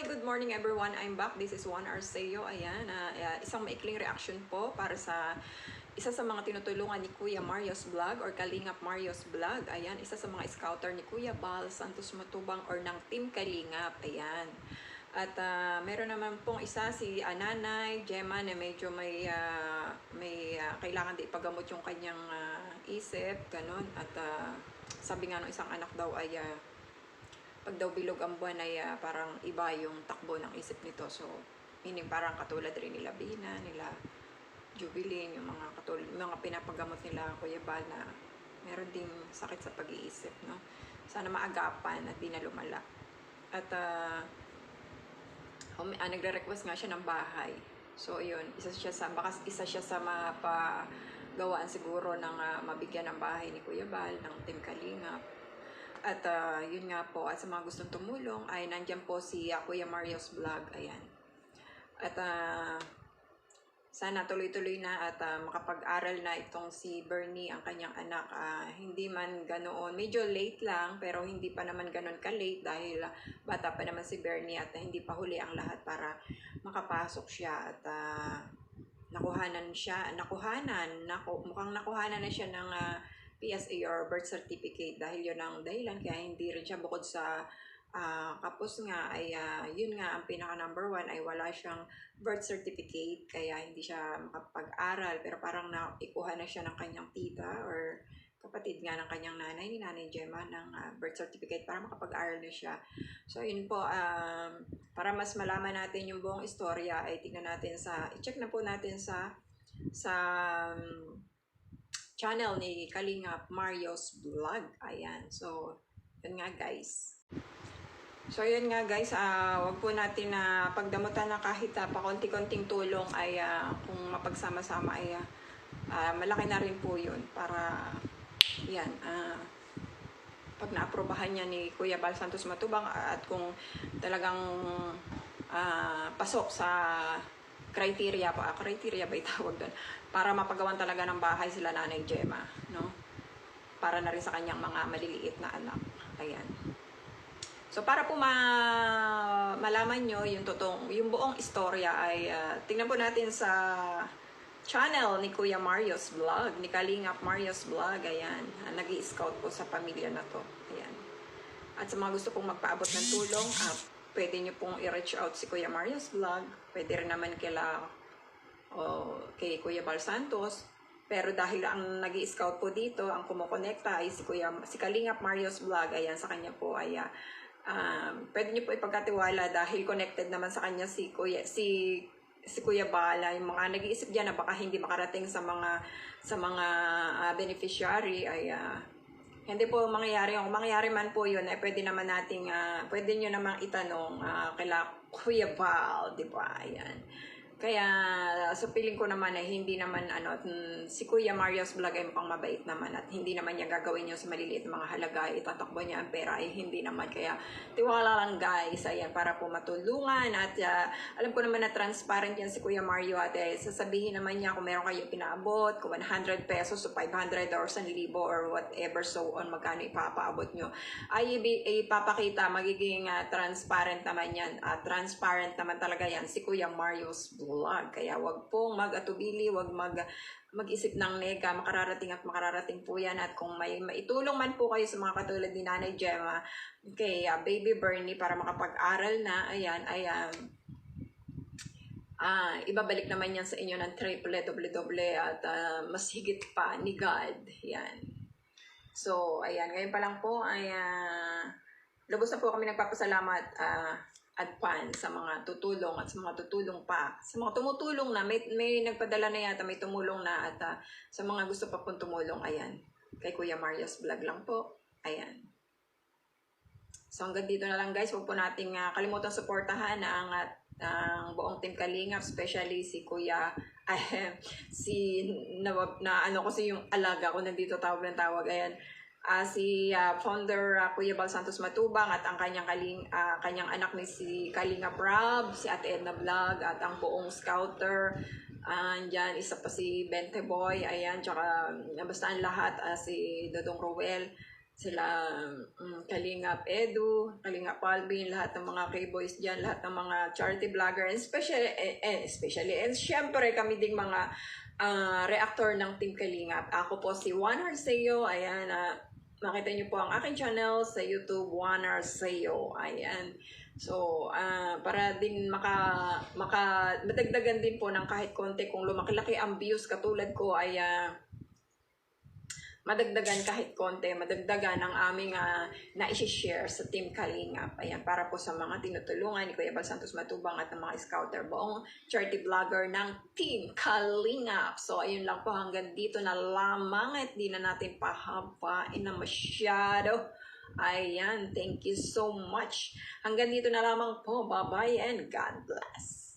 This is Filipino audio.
Hi, good morning everyone. I'm back. This is Juan Arceo. Ayan, ah, isang maikling reaction po para sa isa sa mga tinutulungan ni Kuya Marios Vlog or Kalingap Marios Vlog. Ayan, isa sa mga scouter ni Kuya Bal Santos Matubang or ng Team Kalingap. Ayan. At ah, meron naman pong isa si Ananay, Gemma na medyo may ah, may ah, kailangan di ipagamot yung kanyang ah, isip, ganun. At ah, sabi nga ng isang anak daw ay ah, pag daw bilog ang buwan ay ah, parang iba yung takbo ng isip nito. So, meaning parang katulad rin nila Bina, nila Jubilin, yung mga katulad, mga pinapagamot nila Kuya Bal na meron ding sakit sa pag-iisip, no? Sana maagapan at di na lumala. At ah, hum- ah, nagre-request nga siya ng bahay. So, yun, isa siya sa, baka isa siya sa mapagawaan siguro ng ah, mabigyan ng bahay ni Kuya Bal, ng Team Kalingap. At ah, yun nga po, at sa mga gustong tumulong, ay nandyan po si ah, Kuya Mario's Vlog. Ayan. At ah, sana tuloy-tuloy na at ah, makapag-aral na itong si Bernie, ang kanyang anak. Ah, hindi man ganoon, medyo late lang, pero hindi pa naman ganoon ka-late dahil ah, bata pa naman si Bernie at ah, hindi pa huli ang lahat para makapasok siya at ah, nakuhanan siya, nakuhanan, naku, mukhang nakuhanan na siya ng ah, PSA birth certificate dahil yun ang dahilan kaya hindi rin siya bukod sa ah, kapos nga ay ah, yun nga ang pinaka number one ay wala siyang birth certificate kaya hindi siya makapag-aral pero parang naikuha na siya ng kanyang tita or kapatid nga ng kanyang nanay ni Nanay Gemma ng ah, birth certificate para makapag-aral na siya. So yun po um, para mas malaman natin yung buong istorya ay tingnan natin sa i-check na po natin sa sa um, channel ni Kalingap Mario's Vlog. Ayan. So, yun nga guys. So, yun nga guys. ah wag po natin na pagdamutan na kahit uh, pakonti-konting tulong ay ah, kung mapagsama-sama ay ah, ah, malaki na rin po yun para yan. ah pag naaprobahan niya ni Kuya Bal Santos Matubang at kung talagang ah, pasok sa criteria pa, criteria ba itawag doon, para mapagawan talaga ng bahay sila Nanay Gemma, no? Para na rin sa kanyang mga maliliit na anak. Ayan. So para po ma malaman nyo yung totoong, yung buong istorya ay ah, tingnan po natin sa channel ni Kuya Mario's Vlog, ni Kalingap Mario's Vlog, ayan. Ah, nag scout po sa pamilya na to. Ayan. At sa mga gusto pong magpaabot ng tulong, ah, pwede nyo pong i-reach out si Kuya Mario's Vlog. Pwede rin naman kila o kay Kuya Bal Santos. Pero dahil ang nag scout po dito, ang kumukonekta ay si Kuya, si Kalingap Mario's Vlog. Ayan, sa kanya po ay ah, um, pwede niyo po ipagkatiwala dahil connected naman sa kanya si Kuya, si si Kuya Bala, yung mga nag-iisip diyan na baka hindi makarating sa mga sa mga ah, beneficiary ay ah, hindi po mangyayari. Kung mangyayari man po yun, ay pwede naman nating, ah, pwede nyo namang itanong ah, kaila Kuya Val, di ba? Ayan. Kaya, so feeling ko naman ay hindi naman, ano, mm, si Kuya Marios Vlog ay mukhang mabait naman at hindi naman niya gagawin yung sa maliliit na mga halaga, itatakbo niya ang pera, ay hindi naman. Kaya, tiwala lang guys, ayan, para po matulungan at ah, alam ko naman na transparent yan si Kuya Mario at eh, sasabihin naman niya kung meron kayo pinaabot, kung 100 pesos o 500 or 1,000 or whatever so on, magkano ipapaabot nyo, ay ipapakita, magiging ah, transparent naman yan. at transparent naman talaga yan si Kuya Mario's vlog. Kaya wag pong mag-atubili, wag mag mag-isip ng nega, makararating at makararating po yan. At kung may maitulong man po kayo sa mga katulad ni Nanay Gemma, kay ah, Baby Bernie para makapag-aral na, ayan, ayan, ah ibabalik naman yan sa inyo ng triple double at ah, mas higit pa ni God. Yan. So, ayan, ngayon pa lang po ay ah, lubos na po kami nagpapasalamat ah, advance sa mga tutulong at sa mga tutulong pa. Sa mga tumutulong na, may, may nagpadala na yata, may tumulong na at ah, sa mga gusto pa pong tumulong, ayan. Kay Kuya Marius Vlog lang po. Ayan. So hanggang dito na lang guys, huwag po nating ah, kalimutan suportahan ang at ang buong team Kalingap, especially si Kuya ay, si na, na ano kasi yung alaga ko nandito tawag ng tawag ayan Ah, si ah, founder ah, Kuya Bal Santos Matubang at ang kanyang kaling ah, kanyang anak ni si Kalinga Prab, si Ate Edna Vlog at ang buong scouter Andyan, isa pa si Bente Boy, ayan, tsaka basta ang lahat, ah, si Dodong Rowel, sila um, Kalingap Edu, Kalingap Palvin, lahat ng mga K-boys dyan, lahat ng mga charity vlogger, and especially, eh, eh, especially, and syempre kami ding mga ah, reactor ng Team Kalingap. Ako po si Juan Arceo, ayan, ah, makita niyo po ang aking channel sa YouTube, Juan Arceo, ayan. So, ah, para din maka, maka, madagdagan din po ng kahit konti kung lumaki-laki ang views katulad ko ay ah, madagdagan kahit konti, madagdagan ang aming uh, na-share sa Team Kalingap. Ayan, para po sa mga tinutulungan ni Kuya Bal Santos Matubang at ng mga scouter buong charity vlogger ng Team Kalingap. So, ayun lang po hanggang dito na lamang at di na natin pahabain na masyado. Ayan, thank you so much. Hanggang dito na lamang po. Bye-bye and God bless.